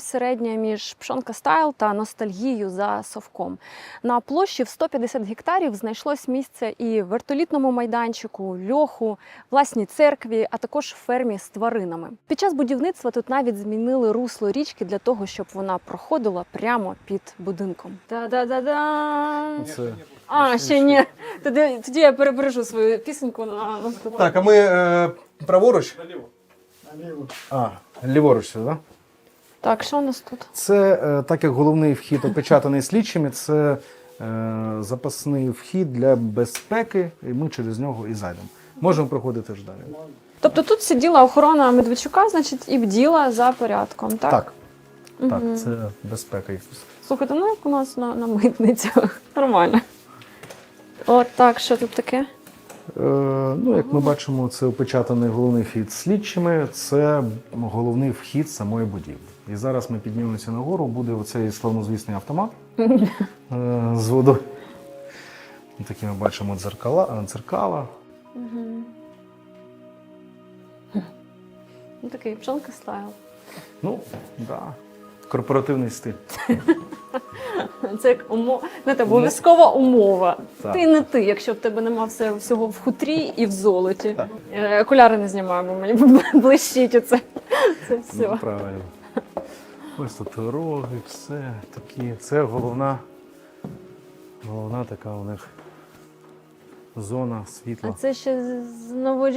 Середня між пшонка стайл та ностальгією за совком. На площі в 150 гектарів знайшлось місце і вертолітному майданчику, льоху, власній церкві, а також фермі з тваринами. Під час будівництва тут навіть змінили русло річки для того, щоб вона проходила прямо під будинком. Та-да-да-да! Це... А, ще ні. Тоді, тоді я перебережу свою пісеньку на наступну. Так, а ми е, праворуч? А, ліворуч, так? Так, що у нас тут? Це е, так як головний вхід опечатаний слідчими, це е, запасний вхід для безпеки, і ми через нього і зайдемо. Можемо проходити ж далі. Тобто тут сиділа охорона Медведчука, значить, і бділа за порядком, так? Так, так, це безпека. Слухайте, ну як у нас на, на митницях. Нормально. От так, що тут таке? Е, ну, як ми бачимо, це опечатаний головний вхід слідчими, це головний вхід самої будівлі. І зараз ми піднімемося нагору, буде оцей славнозвісний автомат е, з водою. Такі ми бачимо дзеркала, дзеркала. Ну такий пчелка стайл. Ну, да. Корпоративний стиль. Це як умова. Знаєте, обов'язкова умова. Так. Ти не ти, якщо в тебе нема все, всього в хутрі і в золоті. Е, Окуляри не знімаємо, мені блищить оце. Це все. Ну, правильно. Ось тут дороги, все такі. Це головна, головна така у них зона світла. А це ще з- з новоріч...